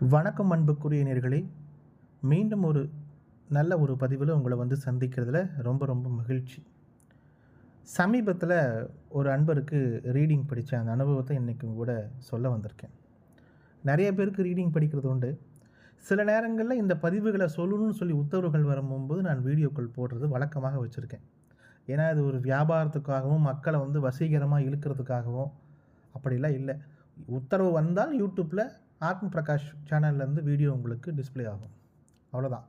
வணக்கம் அன்புக்குரிய நேர்களே மீண்டும் ஒரு நல்ல ஒரு பதிவில் உங்களை வந்து சந்திக்கிறதுல ரொம்ப ரொம்ப மகிழ்ச்சி. சமீபத்தில் ஒரு அன்பருக்கு ரீடிங் படித்த அந்த அனுபவத்தை இன்றைக்கும் கூட சொல்ல வந்திருக்கேன். நிறைய பேருக்கு ரீடிங் படிக்கிறது உண்டு. சில நேரங்களில் இந்த பதிவுகளை சொல்லணும்னு சொல்லி உத்தரவுகள் வரும்போது நான் வீடியோக்கள் போடுறது வழக்கமாக வச்சுருக்கேன். ஏன்னா இது ஒரு வியாபாரத்துக்காகவும் மக்களை வந்து வசீகரமாக இழுக்கிறதுக்காகவும் அப்படிலாம் இல்லை. உத்தரவு வந்தால் யூடியூப்பில் ஆத்ம பிரகாஷ் சேனல்லேருந்து வீடியோ உங்களுக்கு டிஸ்ப்ளே ஆகும். அவ்வளோதான்.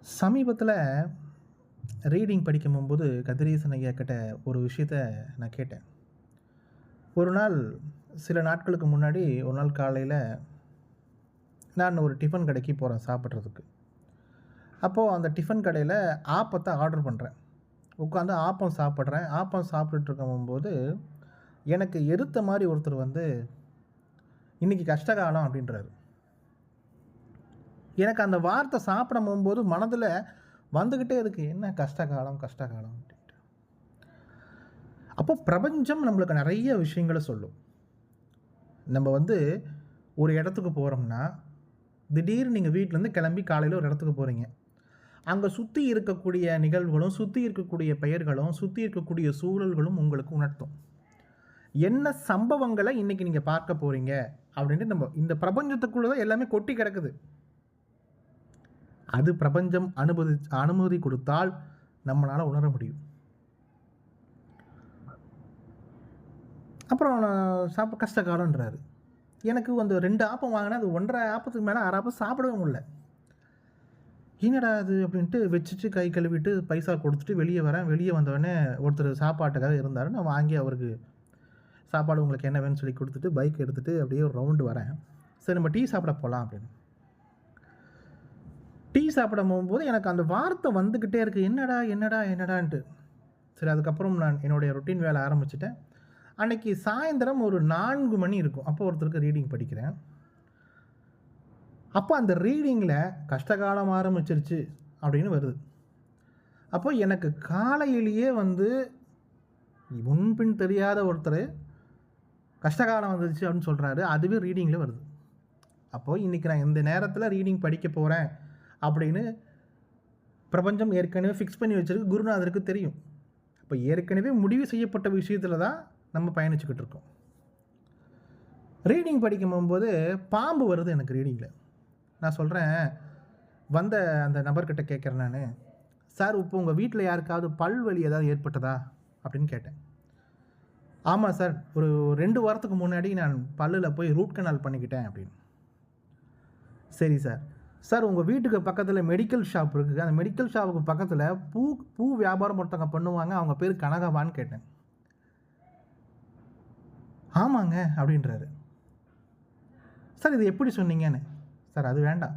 சமீபத்தில் ரீடிங் படிக்கும் போது கதிரேசன் ஐயா கிட்ட ஒரு விஷயத்த நான் கேட்டேன். ஒரு நாள் சில நாட்களுக்கு முன்னாடி ஒரு நாள் காலையில் நான் ஒரு டிஃபன் கடைக்கு போகிறேன் சாப்பிட்றதுக்கு. அப்போது அந்த டிஃபன் கடையில் ஆப்பத்தை ஆர்டர் பண்ணுறேன் உட்காந்து ஆப்பம் சாப்பிட்றேன். ஆப்பம் சாப்பிட்டுட்டு இருக்கும்போது எனக்கு எருத்த மாதிரி ஒருத்தர் வந்து இன்றைக்கி கஷ்டகாலம் அப்படின்றாரு. எனக்கு அந்த வார்த்தை சாப்பிட போகும்போது மனதில் வந்துக்கிட்டே இருக்கு. என்ன கஷ்டகாலம் கஷ்டகாலம் அப்படின்ட்டு. அப்போ பிரபஞ்சம் நம்மளுக்கு நிறைய விஷயங்களை சொல்லும். நம்ம வந்து ஒரு இடத்துக்கு போகிறோம்னா திடீர்னு நீங்கள் வீட்டிலேருந்து கிளம்பி காலையில் ஒரு இடத்துக்கு போகிறீங்க அங்கே சுற்றி இருக்கக்கூடிய நிகழ்வுகளும் சுற்றி இருக்கக்கூடிய பெயர்களும் சுற்றி இருக்கக்கூடிய சூழல்களும் உங்களுக்கு உணர்த்தும். என்ன சம்பவங்களை இன்றைக்கி நீங்கள் பார்க்க போகிறீங்க அப்படின்ட்டு நம்ம இந்த பிரபஞ்சத்துக்குள்ளே தான் எல்லாமே கொட்டி கிடக்குது. அது பிரபஞ்சம் அனுமதி அனுமதி கொடுத்தால் நம்மளால் உணர முடியும். அப்புறம் நான் சாப்ப கஷ்டகாலன்றாரு எனக்கு அந்த ரெண்டு ஆப்பம் வாங்கினா அது ஒன்றரை ஆப்பத்துக்கு மேலே ஆறு ஆப்பம் சாப்பிடவே முடியல. என்னடா அது அப்படின்ட்டு வச்சுட்டு கை கழுவிட்டு பைசா கொடுத்துட்டு வெளியே வரேன். வெளியே வந்தவொடனே ஒருத்தர் சாப்பாட்டுக்காக இருந்தார். நான் வாங்கி அவருக்கு சாப்பாடு உங்களுக்கு என்ன வேணும்னு சொல்லி கொடுத்துட்டு பைக் எடுத்துகிட்டு அப்படியே ஒரு ரவுண்டு வரேன். சரி நம்ம டீ சாப்பிட போகலாம் அப்படின்னு. டீ சாப்பிட போகும்போது எனக்கு அந்த வார்த்தை வந்துக்கிட்டே இருக்குது என்னடா என்னடா என்னடான்ட்டு. சரி அதுக்கப்புறம் நான் என்னுடைய ரொட்டீன் வேலை ஆரம்பிச்சிட்டேன். அன்னைக்கு சாயந்தரம் ஒரு நான்கு மணி இருக்கும். அப்போ ஒருத்தருக்கு ரீடிங் படிக்கிறேன். அப்போ அந்த ரீடிங்கில் கஷ்டகாலம் ஆரம்பிச்சிருச்சு அப்படின்னு வருது. அப்போ எனக்கு காலையிலேயே வந்து முன்பின் தெரியாத ஒருத்தர் கஷ்டகாலம் வந்துருச்சு அப்படின்னு சொல்கிறாரு அதுவே ரீடிங்கில் வருது. அப்போது இன்றைக்கி நான் இந்த நேரத்தில் ரீடிங் படிக்க போகிறேன் அப்படின்னு பிரபஞ்சம் ஏற்கனவே ஃபிக்ஸ் பண்ணி வச்சுருக்கு. குருநாதருக்கு தெரியும். அப்போ ஏற்கனவே முடிவு செய்யப்பட்ட விஷயத்தில் தான் நம்ம பயணிச்சுக்கிட்டு இருக்கோம். ரீடிங் படிக்கும் போகும்போது பாம்பு வருது எனக்கு ரீடிங்கில் நான் சொல்கிறேன் வந்த அந்த நபர்கிட்ட கேட்குறேன் நான். சார் இப்போ உங்கள் வீட்டில் யாருக்காவது பல்வலி ஏதாவது ஏற்பட்டதா? அப்படின்னு கேட்டேன். ஆமாம் சார். ஒரு ரெண்டு வாரத்துக்கு முன்னாடி நான் பல்லில் போய் ரூட் கனால் பண்ணிக்கிட்டேன் அப்படின்னு. சரி சார். சார் உங்கள் வீட்டுக்கு பக்கத்தில் மெடிக்கல் ஷாப் இருக்குது. அந்த மெடிக்கல் ஷாப்புக்கு பக்கத்தில் பூ பூ வியாபாரம் ஒருத்தவங்க பண்ணுவாங்க. அவங்க பேர் கனகவான்னு கேட்டேன். ஆமாங்க அப்படின்றாரு. சார் இது எப்படி சொன்னீங்கன்னு? சார் அது வேண்டாம்.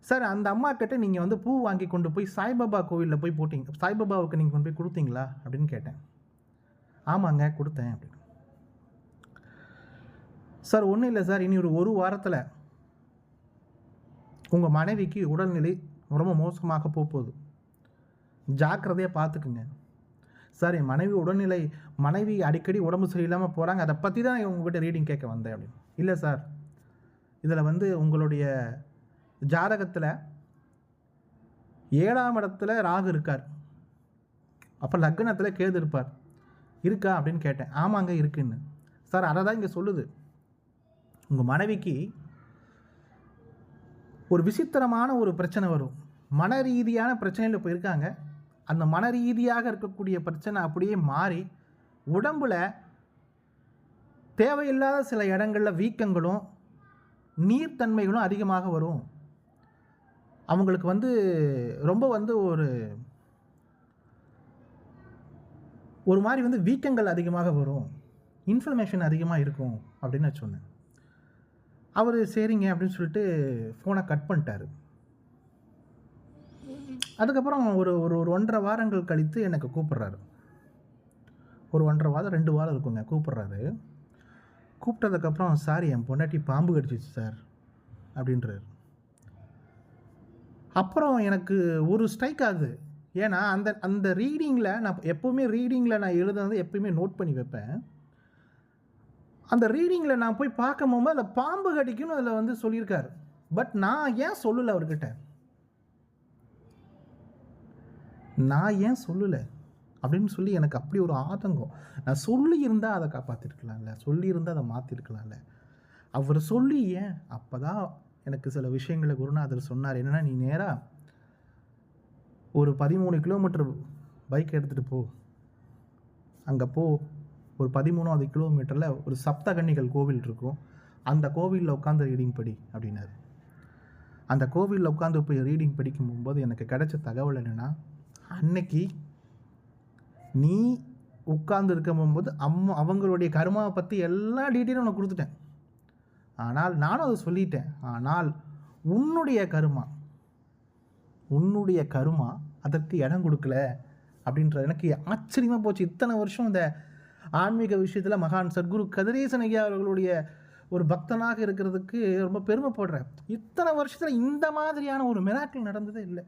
சார் அந்த அம்மா கிட்ட நீங்கள் வந்து பூ வாங்கி கொண்டு போய் சாய்பாபா கோவிலில் போய் போட்டிங்க. சாய்பாபாவுக்கு நீங்கள் கொண்டு போய் கொடுத்தீங்களா? அப்படின்னு கேட்டேன். ஆமாங்க கொடுத்தேன் அப்படின்னு. சார் ஒன்றும் இல்லை சார். இனி ஒரு ஒரு வாரத்தில் உங்கள் மனைவிக்கு உடல்நிலை ரொம்ப மோசமாக போக போகுது ஜாக்கிரதையாக பார்த்துக்குங்க சார் என் மனைவி உடல்நிலை மனைவி அடிக்கடி உடம்பு சரியில்லாமல் போகிறாங்க அதை பற்றி தான் உங்ககிட்ட ரீடிங் கேட்க வந்தேன் அப்படின்னு. இல்லை சார். இதில் வந்து உங்களுடைய ஜாதகத்தில் ஏழாம் இடத்துல ராகு இருக்கார். அப்போ லக்னத்தில் கேது இருப்பார். இருக்கா அப்படின்னு கேட்டேன். ஆமாங்க இருக்குன்னு. சார் அதை தான் இங்கே சொல்லுது. உங்கள் மனைவிக்கு ஒரு விசித்திரமான ஒரு பிரச்சனை வரும். மன ரீதியான பிரச்சனையில் போயிருக்காங்க. அந்த மன ரீதியாக இருக்கக்கூடிய பிரச்சனை அப்படியே மாறி உடம்பில் தேவையில்லாத சில இடங்களில் வீக்கங்களும் நீர்த்தன்மைகளும் அதிகமாக வரும். அவங்களுக்கு வந்து ரொம்ப வந்து ஒரு ஒரு மாதிரி வந்து வீக்கங்கள் அதிகமாக வரும். இன்ஃப்ளமேஷன் அதிகமாக இருக்கும் அப்படின்னு நான் சொன்னேன். அவர் சரிங்க அப்படின்னு சொல்லிட்டு ஃபோனை கட் பண்ணிட்டாரு. அதுக்கப்புறம் ஒரு ஒரு ஒரு ஒன்றரை வாரங்கள் கழித்து எனக்கு கூப்பிட்றாரு. ஒரு ஒன்றரை வாரம் ரெண்டு வாரம் இருக்குங்க கூப்பிட்றாரு. கூப்பிட்டதுக்கப்புறம் சார் என் பொண்டாட்டி பாம்பு கடிச்சிச்சு சார் அப்படின்றாரு. அப்புறம் எனக்கு ஒரு ஸ்ட்ரைக் ஆகுது. ஏன்னா அந்த அந்த ரீடிங்கில் நான் எப்போவுமே ரீடிங்கில் நான் எழுதுனது எப்பயுமே நோட் பண்ணி வைப்பேன். அந்த ரீடிங்கில் நான் போய் பார்க்கும்போது அதில் பாம்பு கடிக்குன்னு அதில் வந்து சொல்லியிருக்காரு. பட் நான் ஏன் சொல்லலை அவர்கிட்ட? நான் ஏன் சொல்லலை? அப்படின்னு சொல்லி எனக்கு அப்படி ஒரு ஆதங்கம். நான் சொல்லியிருந்தால் அதை காப்பாற்றிருக்கலாம்ல சொல்லியிருந்தால் அதை மாற்றிருக்கலாம்ல அவர் சொல்லி ஏன்? அப்போ தான் எனக்கு சில விஷயங்களை குருநாதர் சொன்னார். என்னென்னா நீ நேராக ஒரு பதிமூணு கிலோமீட்டர் பைக் எடுத்துகிட்டு போ. அங்கே போ. ஒரு பதிமூணாவது கிலோமீட்டரில் ஒரு சப்தகன்னிகள் கோவில் இருக்கும். அந்த கோவிலில் உட்காந்து ரீடிங் படி அப்படின்னாரு. அந்த கோவிலில் உட்காந்து போய் ரீடிங் படிக்கும் போது எனக்கு கிடைச்ச தகவல் என்னென்னா அன்னைக்கு நீ உட்கார்ந்து இருக்கும் போது அம்மா அவங்களுடைய கருமாவை பற்றி எல்லா டீட்டெயிலும் உனக்கு கொடுத்துட்டேன். ஆனால் நானும் அதை சொல்லிட்டேன். ஆனால் உன்னுடைய கருமா உன்னுடைய கருமா அதற்கு இடம் கொடுக்கல அப்படின்ற எனக்கு ஆச்சரியமாக போச்சு. இத்தனை வருஷம் இந்த ஆன்மீக விஷயத்தில் மகான் சத்குரு கதிரேசன் ஐயா அவர்களுடைய ஒரு பக்தனாக இருக்கிறதுக்கு ரொம்ப பெருமைப்படுறேன் இத்தனை வருஷத்தில் இந்த மாதிரியான ஒரு மிராக்கள் நடந்ததே இல்லை.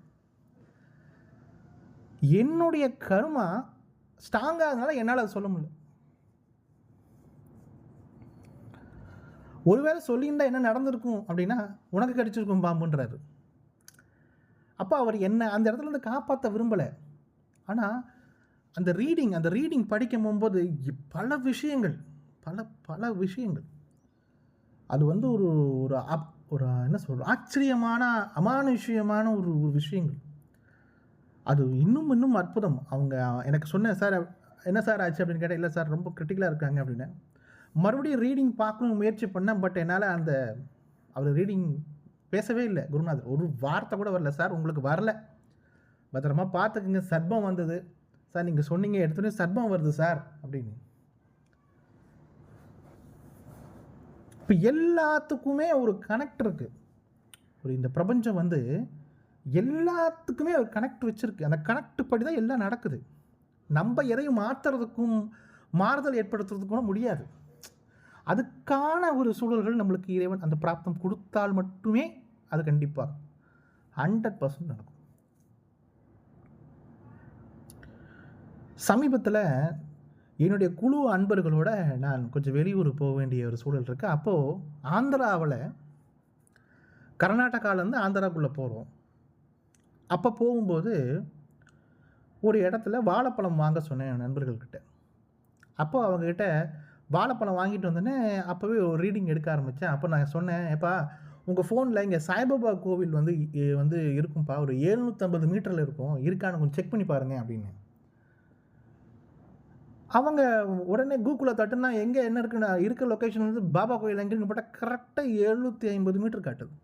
என்னுடைய கருமா ஸ்ட்ராங்காகனால என்னால் அதை சொல்ல முடியல. ஒருவேளை சொல்லியிருந்தால் என்ன நடந்திருக்கும் அப்படின்னா உனக்கு கிடச்சிருக்கும் பாம்புன்றாரு. அப்போ அவர் என்ன அந்த இடத்துல இருந்து காப்பாற்ற விரும்பலை. ஆனால் அந்த ரீடிங் அந்த ரீடிங் படிக்கும் போகும்போது பல விஷயங்கள் பல பல விஷயங்கள். அது வந்து ஒரு ஒரு அப் ஒரு என்ன சொல்ற ஆச்சரியமான அமானுஷ்யமான ஒரு ஒரு விஷயங்கள். அது இன்னும் இன்னும் அற்புதம். அவங்க எனக்கு சொன்னேன் சார் என்ன சார் ஆச்சு அப்படின்னு கேட்டால் இல்லை சார் ரொம்ப கிரிட்டிக்கலாக இருக்காங்க அப்படின்னு. மறுபடியும் ரீடிங் பார்க்கணும் முயற்சி பண்ணேன் பட் என்னால் அந்த அவர் ரீடிங் பேசவே இல்லை. குருநாதர் ஒரு வார்த்தை கூட வரல சார் உங்களுக்கு வரல. பத்திரமா பார்த்துக்குங்க சர்பம் வந்தது. சார் நீங்கள் சொன்னீங்க எடுத்தோடனே சர்பம் வருது சார் அப்படின்னு. இப்போ எல்லாத்துக்குமே ஒரு கனெக்ட் இருக்குது ஒரு இந்த பிரபஞ்சம் வந்து எல்லாத்துக்குமே ஒரு கனெக்ட் வச்சுருக்கு. அந்த கனெக்ட் படி தான் எல்லாம் நடக்குது. நம்ம எதையும் மாற்றுறதுக்கும் மாறுதல் ஏற்படுத்துறதுக்கும் கூட முடியாது. அதுக்கான ஒரு சூழல்கள் நம்மளுக்கு இறைவன் அந்த பிராப்தம் கொடுத்தால் மட்டுமே அது கண்டிப்பாக ஹண்ட்ரட் பர்சன்ட் நடக்கும். சமீபத்தில் என்னுடைய குழு அன்பர்களோட நான் கொஞ்சம் வெளியூர் போக வேண்டிய ஒரு சூழல் இருக்குது அப்போது ஆந்திராவில் கர்நாடகாவிலேருந்து ஆந்திராக்குள்ளே போகிறோம் அப்போ போகும்போது ஒரு இடத்துல வாழைப்பழம் வாங்க சொன்னேன் என் நண்பர்கள்கிட்ட அப்போ அவங்கக்கிட்ட வாழைப்பழம் வாங்கிட்டு வந்தோடனே அப்போவே ஒரு ரீடிங் எடுக்க ஆரம்பித்தேன் அப்போ நான் சொன்னேன் எப்பா உங்கள் ஃபோனில் இங்கே சாய்பாபா கோவில் வந்து வந்து இருக்கும்ப்பா ஒரு எழுநூற்றம்பது மீட்டரில் இருக்கும். இருக்கான்னு கொஞ்சம் செக் பண்ணி பாருங்க அப்படின்னு. அவங்க உடனே கூகுளில் தட்டுனா எங்கே என்ன இருக்குன்னு இருக்க லொக்கேஷன் வந்து பாபா கோயில் எங்கேன்னு போட்டால் கரெக்டாக எழுநூற்றி ஐம்பது மீட்டர் காட்டுது.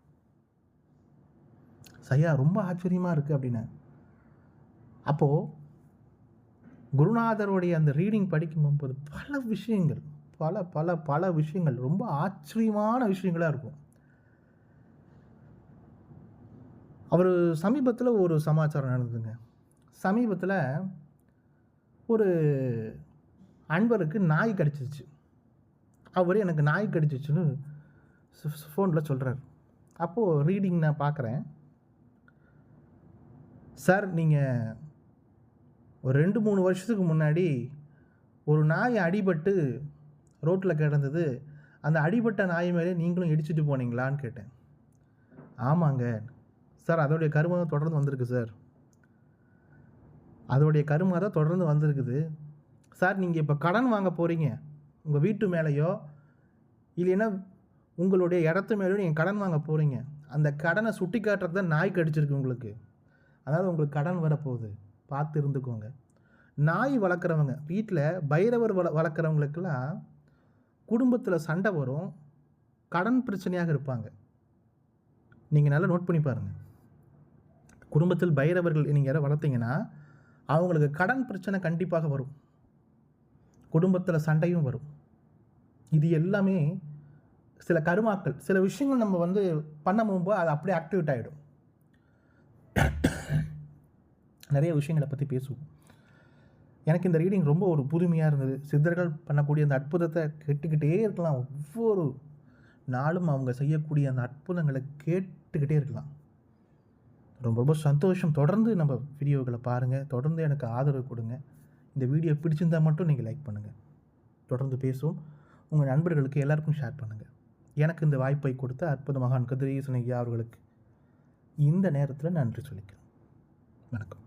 சையா ரொம்ப ஆச்சரியமாக இருக்குது அப்படின்னு. அப்போது குருநாதருடைய அந்த ரீடிங் படிக்கும்போது பல விஷயங்கள் பல பல பல விஷயங்கள் ரொம்ப ஆச்சரியமான விஷயங்களாக இருக்கும். அவர் சமீபத்தில் ஒரு சமாச்சாரம் நடந்ததுங்க. சமீபத்தில் ஒரு அன்பருக்கு நாய் கடிச்சிருச்சு. அவர் எனக்கு நாய் கடிச்சிச்சுன்னு ஃபோனில் சொல்கிறார் அப்போது ரீடிங் நான் பார்க்குறேன் சார் நீங்கள் ஒரு ரெண்டு மூணு வருஷத்துக்கு முன்னாடி ஒரு நாய் அடிபட்டு ரோட்டில் கிடந்தது. அந்த அடிபட்ட நாய் மேலே நீங்களும் இடிச்சிட்டு போனீங்களான்னு கேட்டேன். ஆமாங்க. சார் அதோடைய கருமை தொடர்ந்து வந்திருக்கு சார். அதோடைய கருமை தான் தொடர்ந்து வந்திருக்குது. சார் நீங்கள் இப்போ கடன் வாங்க போகிறீங்க உங்கள் வீட்டு மேலேயோ இல்லைன்னா உங்களுடைய இடத்து மேலேயோ நீங்கள் கடன் வாங்க போகிறீங்க அந்த கடனை சுட்டி காட்டுறது தான் நாய் கடிச்சிருக்கு உங்களுக்கு. அதாவது உங்களுக்கு கடன் வரப்போகுது. பார்த்து இருந்துக்கோங்க. நாய் வளர்க்குறவங்க வீட்டில் பைரவர் வள வளர்க்குறவங்களுக்கெல்லாம் குடும்பத்தில் சண்டை வரும். கடன் பிரச்சனையாக இருப்பாங்க. நீங்கள் நல்லா நோட் பண்ணி பாருங்கள் குடும்பத்தில் பைரவர்கள் நீங்கள் யாரை வளர்த்தீங்கன்னா அவங்களுக்கு கடன் பிரச்சனை கண்டிப்பாக வரும். குடும்பத்தில் சண்டையும் வரும். இது எல்லாமே சில கருமாக்கள். சில விஷயங்கள் நம்ம வந்து பண்ண போகும்போது அது அப்படியே ஆக்டிவேட் ஆகிடும் நிறைய விஷயங்களை பற்றி பேசுவோம். எனக்கு இந்த ரீடிங் ரொம்ப ஒரு புதுமையாக இருந்தது. சித்தர்கள் பண்ணக்கூடிய அந்த அற்புதத்தை கேட்டுக்கிட்டே இருக்கலாம். ஒவ்வொரு நாளும் அவங்க செய்யக்கூடிய அந்த அற்புதங்களை கேட்டுக்கிட்டே இருக்கலாம். ரொம்ப ரொம்ப சந்தோஷம். தொடர்ந்து நம்ம வீடியோக்களை பாருங்கள் தொடர்ந்து எனக்கு ஆதரவு கொடுங்க. இந்த வீடியோ பிடிச்சிருந்தா மட்டும் நீங்கள் லைக் பண்ணுங்கள் தொடர்ந்து பேசுவோம். உங்கள் நண்பர்களுக்கு எல்லாருக்கும் ஷேர் பண்ணுங்கள் எனக்கு இந்த வாய்ப்பை கொடுத்த அற்புத மகான் கதிரேசனகியா அவர்களுக்கு இந்த நேரத்தில் நன்றி சொல்லிக்கிறேன். வணக்கம்.